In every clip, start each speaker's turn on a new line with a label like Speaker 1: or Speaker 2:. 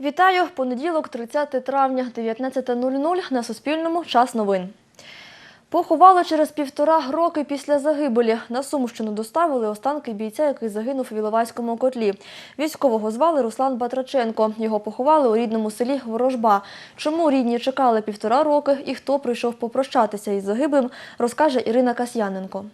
Speaker 1: Вітаю! Понеділок, 30 травня, 19.00 на Суспільному. Час новин. Поховали через півтора роки після загибелі. На Сумщину доставили останки бійця, який загинув у Іловайському котлі. Військового звали Руслан Батраченко. Його поховали у рідному селі Ворожба. Чому рідні чекали півтора роки і хто прийшов попрощатися із загиблим, розкаже Ірина Касьяненко.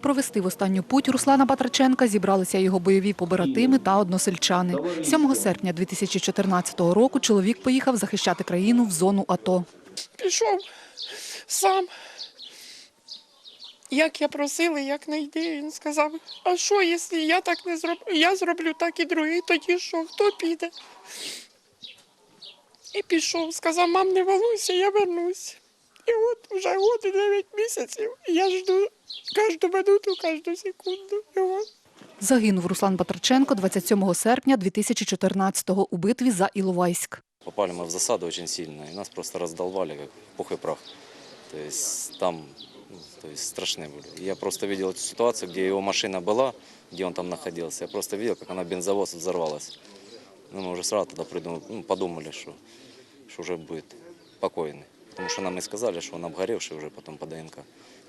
Speaker 2: Провести в останню путь Руслана Батраченка зібралися його бойові побратими та односельчани. 7 серпня 2014 року чоловік поїхав захищати країну в зону АТО.
Speaker 3: пішов сам. Як я просила, як не йди, він сказав, а що, якщо я так не зроблю, я зроблю так і другий, тоді що, хто піде? І пішов, сказав, мам, не волнуйся, я вернусь. І от вже год і 9 місяців, і я жду кожну минуту, кожну секунду. І от.
Speaker 2: Загинув Руслан Батраченко 27 серпня 2014-го у битві за Іловайськ.
Speaker 4: Попали мы в засаду очень сильно, и нас просто раздолбали, как пух и прах. То есть там ну, то есть страшные были. Я просто видел эту ситуацию, где его машина была, где он там находился. Я просто видел, как она бензовоз взорвалась. Ну, мы уже сразу тогда придумали, ну, подумали, что, что уже будет покойный. Потому что нам и сказали, что он обгоревший уже потом по ДНК.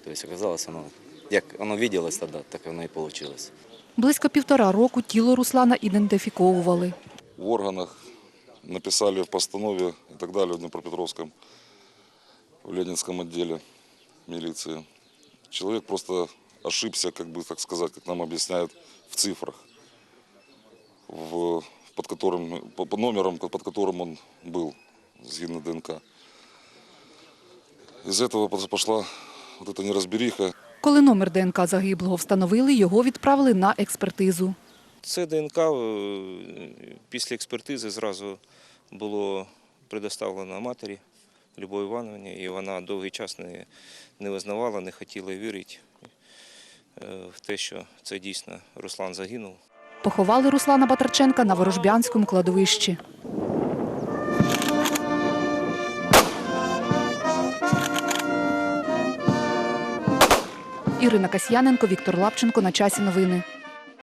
Speaker 4: То есть оказалось, оно, як оно виделось тогда, так оно и получилось.
Speaker 2: Близько півтора року тіло Руслана ідентифіковували.
Speaker 5: в органах, написали в постанове и так далее в Днепропетровском, в Ленинском отделе милиции. Человек просто ошибся, как бы так сказать, как нам объясняют, в цифрах, в, под которым, по, по номерам, под которым он был, згідно ДНК. Из этого пошла вот эта.
Speaker 2: Коли номер ДНК загиблого встановили, його відправили на експертизу.
Speaker 6: Це ДНК е, після експертизи зразу було предоставлено матері Любові Івановні, і вона довгий час не, не визнавала, не хотіла вірити е, в те, що це дійсно Руслан загинув.
Speaker 2: Поховали Руслана Батраченка на Ворожбянському кладовищі. Ірина Касьяненко, Віктор Лапченко. На часі новини.